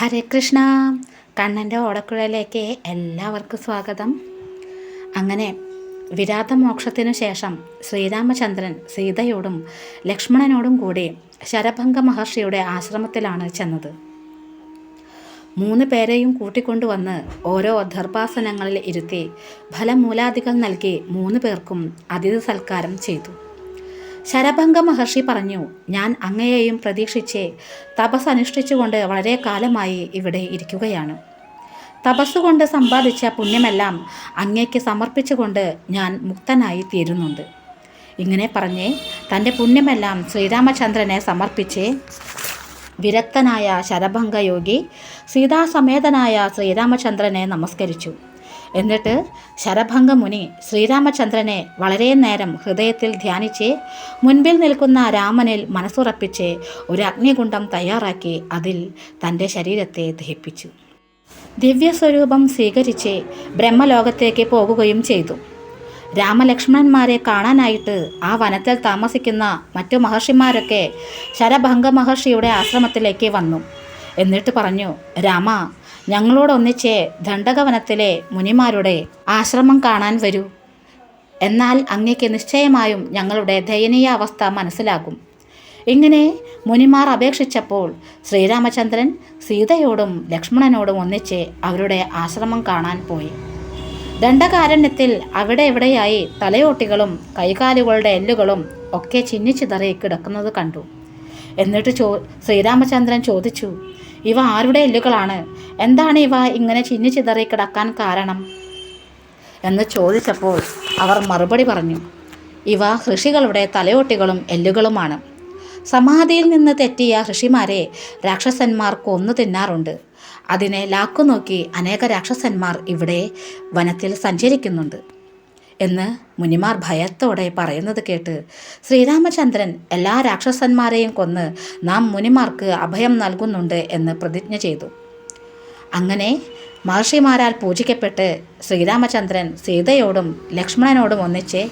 ഹരേ കൃഷ്ണ. കണ്ണന്റെ ഓടക്കുഴയിലേക്ക് എല്ലാവർക്കും സ്വാഗതം. അങ്ങനെ വിരാതമോക്ഷത്തിനു ശേഷം ശ്രീരാമചന്ദ്രൻ സീതയോടും ലക്ഷ്മണനോടും കൂടി ശരഭംഗ മഹർഷിയുടെ ആശ്രമത്തിലാണ് ചെന്നത്. മൂന്ന് പേരെയും കൂട്ടിക്കൊണ്ടുവന്ന് ഓരോ ദർഭാസനങ്ങളിൽ ഇരുത്തി ഫലമൂലാദികൾ നൽകി മൂന്ന് പേർക്കും അതിഥി സൽക്കാരം ചെയ്തു. ശരഭംഗ മഹർഷി പറഞ്ഞു ഞാൻ അങ്ങയെയും പ്രതീക്ഷിച്ച് തപസ് അനുഷ്ഠിച്ചുകൊണ്ട് വളരെ കാലമായി ഇവിടെ ഇരിക്കുകയാണ്. തപസ്സുകൊണ്ട് സമ്പാദിച്ച പുണ്യമെല്ലാം അങ്ങയ്ക്ക് സമർപ്പിച്ചുകൊണ്ട് ഞാൻ മുക്തനായി തീരുന്നുണ്ട്. ഇങ്ങനെ പറഞ്ഞ് തന്റെ പുണ്യമെല്ലാം ശ്രീരാമചന്ദ്രനെ സമർപ്പിച്ച് വിരക്തനായ ശരഭംഗ യോഗി സീതാസമേതനായ ശ്രീരാമചന്ദ്രനെ നമസ്കരിച്ചു. എന്നിട്ട് ശരഭംഗ മുനി ശ്രീരാമചന്ദ്രനെ വളരെ നേരം ഹൃദയത്തിൽ ധ്യാനിച്ച് മുൻപിൽ നിൽക്കുന്ന രാമനിൽ മനസ്സുറപ്പിച്ച് ഒരു അഗ്നികുണ്ഡം തയ്യാറാക്കി അതിൽ തന്റെ ശരീരത്തെ ദഹിപ്പിച്ചു. ദിവ്യസ്വരൂപം സ്വീകരിച്ച് ബ്രഹ്മലോകത്തേക്ക് പോകുകയും ചെയ്തു. രാമലക്ഷ്മണന്മാരെ കാണാനായിട്ട് ആ വനത്തിൽ താമസിക്കുന്ന മറ്റു മഹർഷിമാരൊക്കെ ശരഭംഗ മഹർഷിയുടെ ആശ്രമത്തിലേക്ക് വന്നു. എന്നിട്ട് പറഞ്ഞു രാമ ഞങ്ങളോടൊന്നിച്ച് ദണ്ഡകവനത്തിലെ മുനിമാരുടെ ആശ്രമം കാണാൻ വരൂ. എന്നാൽ അങ്ങയ്ക്ക് നിശ്ചയമായും ഞങ്ങളുടെ ദയനീയ അവസ്ഥ മനസ്സിലാകും. ഇങ്ങനെ മുനിമാർ അപേക്ഷിച്ചപ്പോൾ ശ്രീരാമചന്ദ്രൻ സീതയോടും ലക്ഷ്മണനോടും ഒന്നിച്ച് അവരുടെ ആശ്രമം കാണാൻ പോയി. ദണ്ഡകാരണ്യത്തിൽ അവിടെ എവിടെയായി തലയോട്ടികളും കൈകാലുകളുടെ എല്ലുകളും ഒക്കെ ചിന്നിച്ചിതറി കിടക്കുന്നത് കണ്ടു. എന്നിട്ട് ചോ ശ്രീരാമചന്ദ്രൻ ചോദിച്ചു ഇവ ആരുടെ എല്ലുകളാണ്? എന്താണ് ഇവ ഇങ്ങനെ ചിന്നി ചിതറി കിടക്കാൻ കാരണം? എന്ന് ചോദിച്ചപ്പോൾ അവർ മറുപടി പറഞ്ഞു ഇവ ഋഷികളുടെ തലയോട്ടികളും എല്ലുകളുമാണ്. സമാധിയിൽ നിന്ന് തെറ്റിയ ഋഷിമാരെ രാക്ഷസന്മാർ കൊന്നു തിന്നാറുണ്ട്. അതിനെ ലാക്കു നോക്കി അനേക രാക്ഷസന്മാർ ഇവിടെ വനത്തിൽ സഞ്ചരിക്കുന്നുണ്ട്. എന്ന് മുനിമാർ ഭയത്തോടെ പറയുന്നത് കേട്ട് ശ്രീരാമചന്ദ്രൻ എല്ലാ രാക്ഷസന്മാരെയും കൊന്ന് നാം മുനിമാർക്ക് അഭയം നൽകുന്നുണ്ട് എന്ന് പ്രതിജ്ഞ ചെയ്തു. അങ്ങനെ മഹർഷിമാരാൽ പൂജിക്കപ്പെട്ട് ശ്രീരാമചന്ദ്രൻ സീതയോടും ലക്ഷ്മണനോടും ഒന്നിച്ച്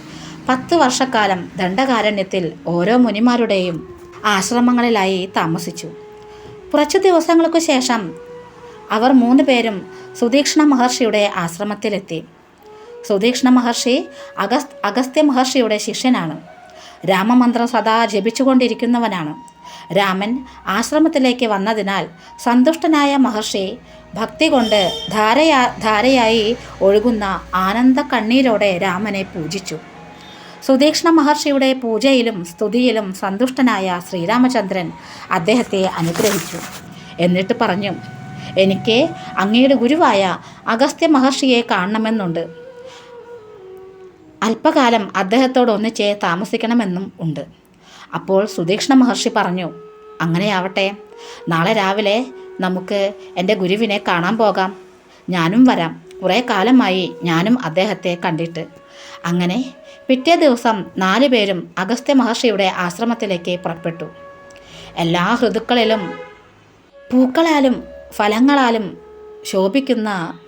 പത്ത് വർഷക്കാലം ദണ്ഡകാരണ്യത്തിൽ ഓരോ മുനിമാരുടെയും ആശ്രമങ്ങളിലായി താമസിച്ചു. കുറച്ചു ദിവസങ്ങൾക്കു ശേഷം അവർ മൂന്ന് പേരും സുദീക്ഷണ മഹർഷിയുടെ ആശ്രമത്തിലെത്തി. സുദീക്ഷണ മഹർഷി അഗസ് അഗസ്ത്യ മഹർഷിയുടെ ശിഷ്യനാണ്. രാമമന്ത്രം സദാ ജപിച്ചുകൊണ്ടിരിക്കുന്നവനാണ്. രാമൻ ആശ്രമത്തിലേക്ക് വന്നതിനാൽ സന്തുഷ്ടനായ മഹർഷി ഭക്തി കൊണ്ട് ധാരയാ ധാരയായി ഒഴുകുന്ന ആനന്ദ കണ്ണീരോടെ രാമനെ പൂജിച്ചു. സുതീക്ഷ്ണ മഹർഷിയുടെ പൂജയിലും സ്തുതിയിലും സന്തുഷ്ടനായ ശ്രീരാമചന്ദ്രൻ അദ്ദേഹത്തെ അനുഗ്രഹിച്ചു. എന്നിട്ട് പറഞ്ഞു എനിക്ക് അങ്ങയുടെ ഗുരുവായ അഗസ്ത്യ മഹർഷിയെ കാണണമെന്നുണ്ട്. അല്പകാലം അദ്ദേഹത്തോട് അദ്ദേഹത്തോടൊന്നിച്ച് താമസിക്കണമെന്നും ഉണ്ട്. അപ്പോൾ സുദീക്ഷണ മഹർഷി പറഞ്ഞു അങ്ങനെയാവട്ടെ. നാളെ രാവിലെ നമുക്ക് എന്റെ ഗുരുവിനെ കാണാൻ പോകാം. ഞാനും വരാം. കുറേ കാലമായി ഞാനും അദ്ദേഹത്തെ കണ്ടിട്ട്. അങ്ങനെ പിറ്റേ ദിവസം നാലു പേരും അഗസ്ത്യ മഹർഷിയുടെ ആശ്രമത്തിലേക്ക് പുറപ്പെട്ടു. എല്ലാ ഋതുക്കളിലും പൂക്കളാലും ഫലങ്ങളാലും ശോഭിക്കുന്ന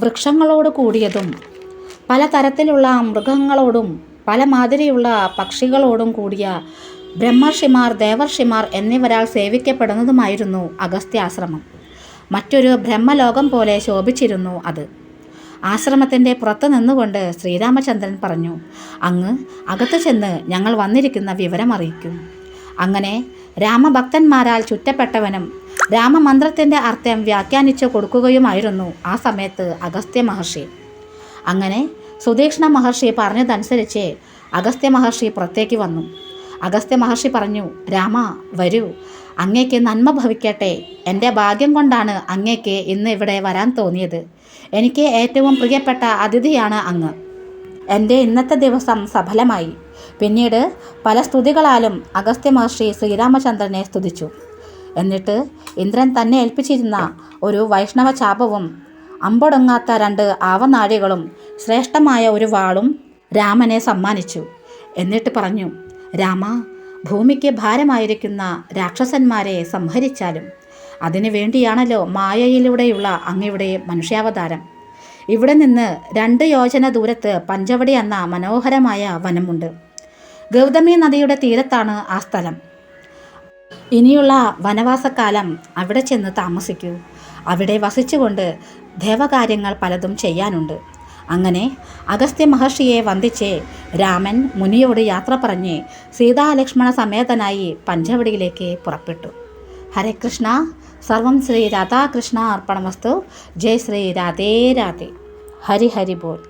വൃക്ഷങ്ങളോട് കൂടിയതും പലതരത്തിലുള്ള മൃഗങ്ങളോടും പല മാതിരിയുള്ള പക്ഷികളോടും കൂടിയ ബ്രഹ്മർഷിമാർ ദേവർഷിമാർ എന്നിവരാൽ സേവിക്കപ്പെടുന്നതുമായിരുന്നു അഗസ്ത്യാശ്രമം മറ്റൊരു ബ്രഹ്മലോകം പോലെ ശോഭിച്ചിരുന്നു അത്. ആശ്രമത്തിന്റെ പുറത്ത് നിന്നുകൊണ്ട് ശ്രീരാമചന്ദ്രൻ പറഞ്ഞു അങ്ങ് അകത്തു ചെന്ന് ഞങ്ങൾ വന്നിരിക്കുന്ന വിവരം അറിയിക്കും അങ്ങനെ രാമഭക്തന്മാരാൽ ചുറ്റപ്പെട്ടവനും രാമമന്ത്രത്തിന്റെ അർത്ഥം വ്യാഖ്യാനിച്ചു കൊടുക്കുകയുമായിരുന്നു ആ സമയത്ത് അഗസ്ത്യ മഹർഷി. അങ്ങനെ സുദീക്ഷണ മഹർഷി പറഞ്ഞതനുസരിച്ച് അഗസ്ത്യ മഹർഷി പുറത്തേക്ക് വന്നു. അഗസ്ത്യ മഹർഷി പറഞ്ഞു രാമ വരൂ. അങ്ങേക്ക് നന്മ ഭവിക്കട്ടെ. എന്റെ ഭാഗ്യം കൊണ്ടാണ് അങ്ങേക്ക് ഇന്ന് ഇവിടെ വരാൻ തോന്നിയത്. എനിക്ക് ഏറ്റവും പ്രിയപ്പെട്ട അതിഥിയാണ് അങ്ങ്. എന്റെ ഇന്നത്തെ ദിവസം സഫലമായി. പിന്നീട് പല സ്തുതികളാലും അഗസ്ത്യ മഹർഷി ശ്രീരാമചന്ദ്രനെ സ്തുതിച്ചു. എന്നിട്ട് ഇന്ദ്രൻ തന്നെ ഏൽപ്പിച്ചിരുന്ന ഒരു വൈഷ്ണവ ചാപവും അമ്പൊടുങ്ങാത്ത രണ്ട് ആവനാഴികളും ശ്രേഷ്ഠമായ ഒരു വാളും രാമനെ സമ്മാനിച്ചു. എന്നിട്ട് പറഞ്ഞു രാമ ഭൂമിക്ക് ഭാരമായിരിക്കുന്ന രാക്ഷസന്മാരെ സംഹരിച്ചാലും അതിനു വേണ്ടിയാണല്ലോ മായയിലൂടെയുള്ള അങ്ങയുടെ മനുഷ്യാവതാരം. ഇവിടെ നിന്ന് രണ്ട് യോജന ദൂരത്ത് പഞ്ചവടി എന്ന മനോഹരമായ വനമുണ്ട്. ഗൗതമി നദിയുടെ തീരത്താണ് ആ സ്ഥലം. ഇനിയുള്ള വനവാസക്കാലം അവിടെ ചെന്ന് താമസിക്കൂ. അവിടെ വസിച്ചുകൊണ്ട് ദേവകാര്യങ്ങൾ പലതും ചെയ്യാനുണ്ട്. അങ്ങനെ അഗസ്ത്യ മഹർഷിയെ വന്ദിച്ച് രാമൻ മുനിയോട് യാത്ര പറഞ്ഞ് സീതാലക്ഷ്മണ സമേതനായി പഞ്ചവടിയിലേക്ക് പുറപ്പെട്ടു. ഹരേ കൃഷ്ണ. സർവം ശ്രീ രാധാകൃഷ്ണ അർപ്പണമസ്തു. ജയ് ശ്രീ രാധേ രാധേ. ഹരി ബോൽ